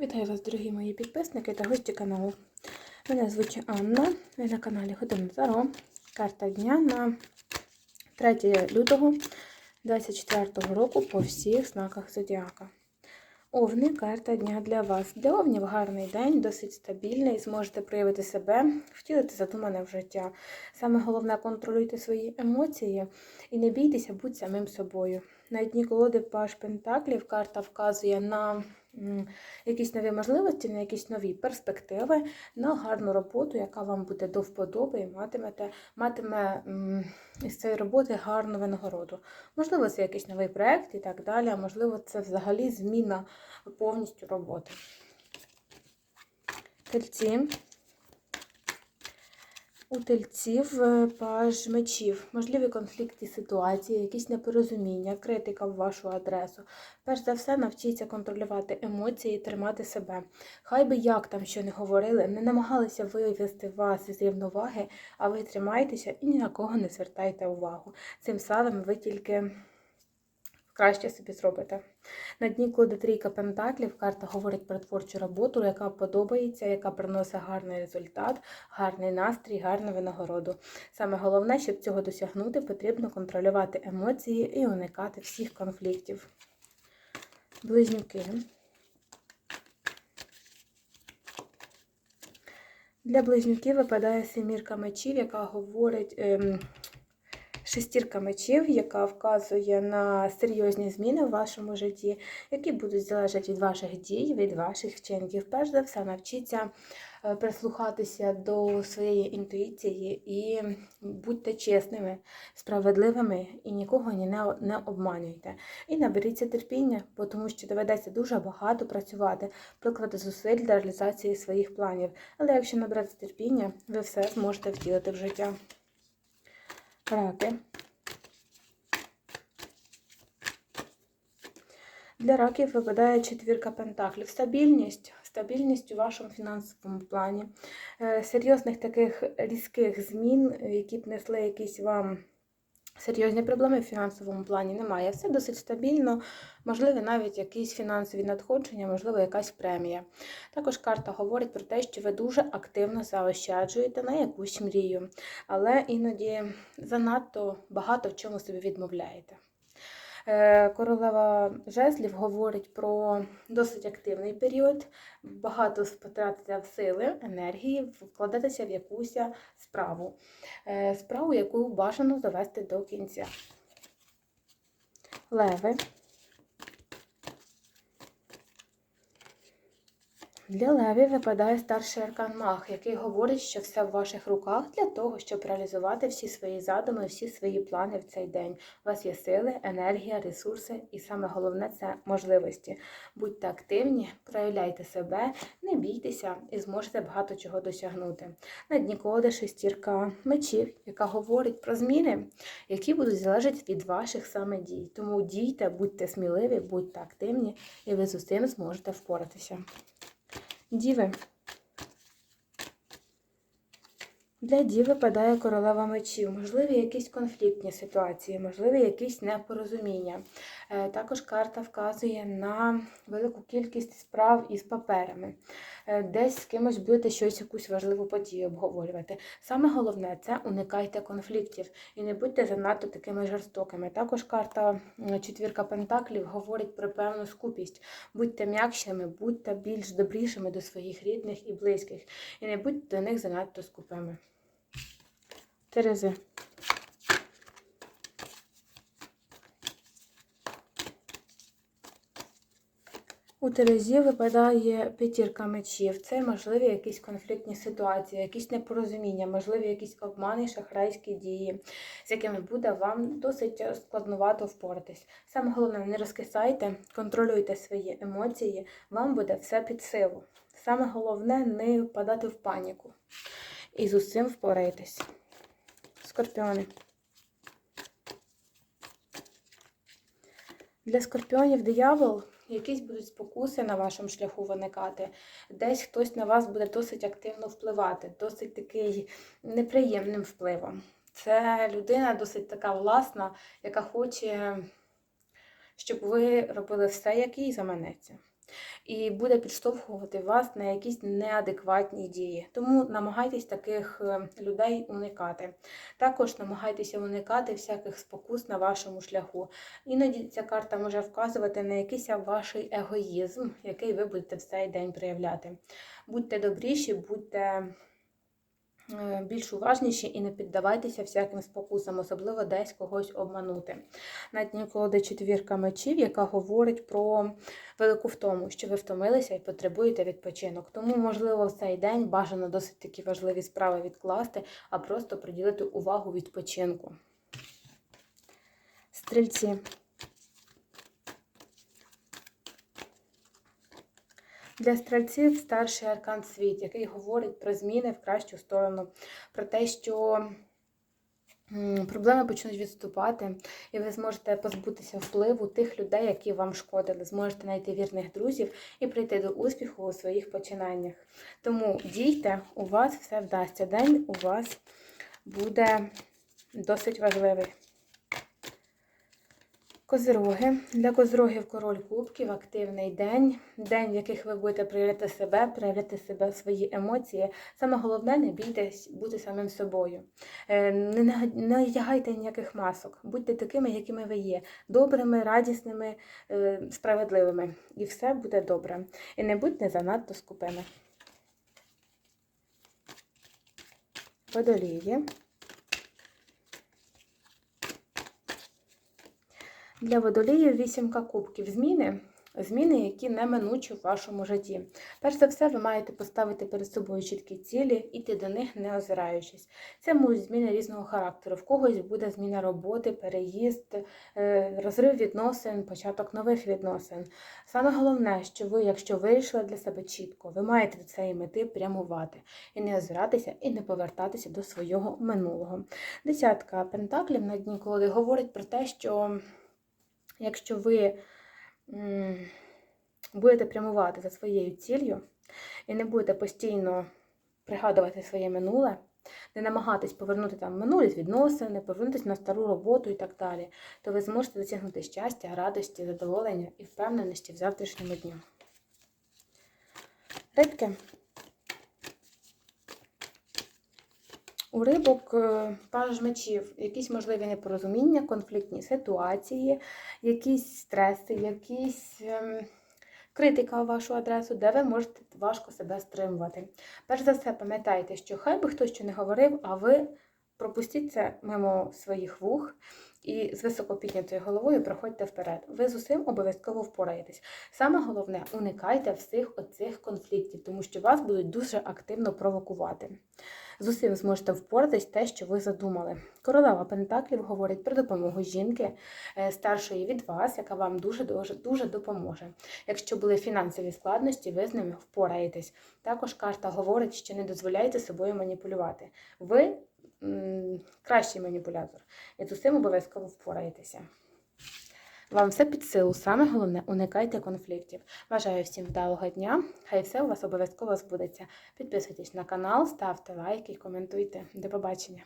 Вітаю вас, дорогі мої підписники та гості каналу. Мене звуть Анна. Ви на каналі Годин Таро. Карта дня на 3 лютого 2024 року по всіх знаках Зодіака. Овни карта дня для вас. Для овнів гарний день, досить стабільний, зможете проявити себе, втілити задумане в життя. Саме головне контролюйте свої емоції і не бійтеся, будь самим собою. На дні колоди Паш Пентаклів карта вказує на якісь нові можливості, на якісь нові перспективи, на гарну роботу, яка вам буде до вподоби і матимете, матиме із цієї роботи гарну винагороду. Можливо, це якийсь новий проєкт і так далі, а можливо, це взагалі зміна повністю роботи. Тельці. У тельців е, паж мечів, можливі конфлікти ситуації, якісь непорозуміння, критика в вашу адресу. Перш за все, навчіться контролювати емоції, тримати себе. Хай би як там що не говорили, не намагалися вивести вас із рівноваги, а ви тримайтеся і ні на кого не звертайте увагу. Цим самим ви тільки краще собі зробите. На дні колоди трійка пентаклів карта говорить про творчу роботу, яка подобається, яка приносить гарний результат, гарний настрій, гарну винагороду. Саме головне, щоб цього досягнути, потрібно контролювати емоції і уникати всіх конфліктів. Близнюки. Для близнюків випадає семірка мечів, яка говорить. Ем, Шестірка мечів, яка вказує на серйозні зміни в вашому житті, які будуть залежати від ваших дій, від ваших вчинків. Перш за все, навчіться е, прислухатися до своєї інтуїції і будьте чесними, справедливими і нікого ні не, обманюйте. І наберіться терпіння, бо тому що доведеться дуже багато працювати, приклади зусиль для реалізації своїх планів. Але якщо набрати терпіння, ви все зможете втілити в життя. Раки. Для раків випадає четвірка пентаклів. Стабільність, стабільність у вашому фінансовому плані. Е, Серйозних таких різких змін, які б несли якісь вам серйозні проблеми в фінансовому плані, немає. Все досить стабільно, можливо, навіть якісь фінансові надходження, можливо, якась премія. Також карта говорить про те, що ви дуже активно заощаджуєте на якусь мрію, але іноді занадто багато в чому собі відмовляєте. Е, Королева жезлів говорить про досить активний період, багато потратите в сили, енергії, вкладатися в якусь справу, Е, справу, яку бажано довести до кінця. Леви. Для левів випадає старший аркан Маг, який говорить, що все в ваших руках для того, щоб реалізувати всі свої задуми, всі свої плани в цей день. У вас є сили, енергія, ресурси, і саме головне це можливості. Будьте активні, проявляйте себе, не бійтеся і зможете багато чого досягнути. На дні шестірка мечів, яка говорить про зміни, які будуть залежати від ваших саме дій. Тому дійте, будьте сміливі, будьте активні, і ви з усім зможете впоратися. Діви. Для діви падає королева мечів, можливі якісь конфліктні ситуації, можливі якісь непорозуміння. Е, Також карта вказує на велику кількість справ із паперами. Е, Десь з кимось будете щось, якусь важливу подію обговорювати. Саме головне це уникайте конфліктів і не будьте занадто такими жорстокими. Також карта четвірка пентаклів говорить про певну скупість. Будьте м'якшими, будьте більш добрішими до своїх рідних і близьких, і не будьте до них занадто скупими. Терези. У Терезі випадає п'ятірка мечів. Це можливі якісь конфліктні ситуації, якісь непорозуміння, можливі якісь обмани, шахрайські дії, з якими буде вам досить складновато впоратись. Саме головне, не розкисайте, контролюйте свої емоції, вам буде все під силу. Саме головне не впадати в паніку. І з усім впорайтесь. Скорпіони. Для скорпіонів диявол якісь будуть спокуси на вашому шляху виникати. Десь хтось на вас буде досить активно впливати, досить такий неприємним впливом. Це людина досить така власна, яка хоче, щоб ви робили все, як їй заманеться. І буде підштовхувати вас на якісь неадекватні дії. Тому намагайтесь таких е, людей уникати. Також намагайтеся уникати всяких спокус на вашому шляху. Іноді ця карта може вказувати на якийсь ваш егоїзм, який ви будете в цей день проявляти. Будьте добріші, будьте більш уважніші і не піддавайтеся всяким спокусам, особливо десь когось обманути. На дні колоди четвірка мечів, яка говорить про велику втому, що ви втомилися і потребуєте відпочинок. Тому, можливо, в цей день бажано досить такі важливі справи відкласти, а просто приділити увагу відпочинку. Стрільці. Для стрільців старший аркан світ, який говорить про зміни в кращу сторону, про те, що проблеми почнуть відступати, і ви зможете позбутися впливу тих людей, які вам шкодили. Зможете знайти вірних друзів і прийти до успіху у своїх починаннях. Тому дійте, у вас все вдасться. День у вас буде досить важливий. Козироги. Для козирогів король кубків, активний день, день, в яких ви будете проявляти себе, проявляти себе, свої емоції. Саме головне, не бійтесь бути самим собою. Е, Не, одягайте ніяких масок. Будьте такими, якими ви є. Добрими, радісними, е, справедливими. І все буде добре. І не будьте занадто скупими. Водолії. Для водоліїв вісімка кубків. Зміни, зміни, які неминучі в вашому житті. Перш за все, ви маєте поставити перед собою чіткі цілі, іти до них не озираючись. Це можуть зміни різного характеру. В когось буде зміна роботи, переїзд, е, розрив відносин, початок нових відносин. Саме головне, що ви, якщо вирішили для себе чітко, ви маєте до цієї мети прямувати і не озиратися, і не повертатися до свого минулого. Десятка пентаклів на дні колоди говорить про те, що якщо ви будете прямувати за своєю ціллю і не будете постійно пригадувати своє минуле, не намагатись повернути там минулі відносини, повернутися на стару роботу і так далі, то ви зможете досягнути щастя, радості, задоволення і впевненості в завтрашньому дню. Рибки. У рибок е, паж мечів, якісь можливі непорозуміння, конфліктні ситуації, якісь стреси, якісь ем, критика в вашу адресу, де ви можете важко себе стримувати. Перш за все, пам'ятайте, що хай би хтось що не говорив, а ви пропустіть це мимо своїх вух і з високо піднятою головою проходьте вперед. Ви з усім обов'язково впораєтесь. Саме головне, уникайте всіх оцих конфліктів, тому що вас будуть дуже активно провокувати. З усім зможете впоратись те, що ви задумали. Королева Пентаклів говорить про допомогу жінки е, старшої від вас, яка вам дуже дуже дуже допоможе. Якщо були фінансові складності, ви з ними впораєтесь. Також карта говорить, що не дозволяйте собою маніпулювати. Ви кращий маніпулятор, і з усім обов'язково впораєтеся. Вам все під силу. Саме головне, уникайте конфліктів. Бажаю всім вдалого дня. Хай все у вас обов'язково збудеться. Підписуйтесь на канал, ставте лайки, коментуйте. До побачення!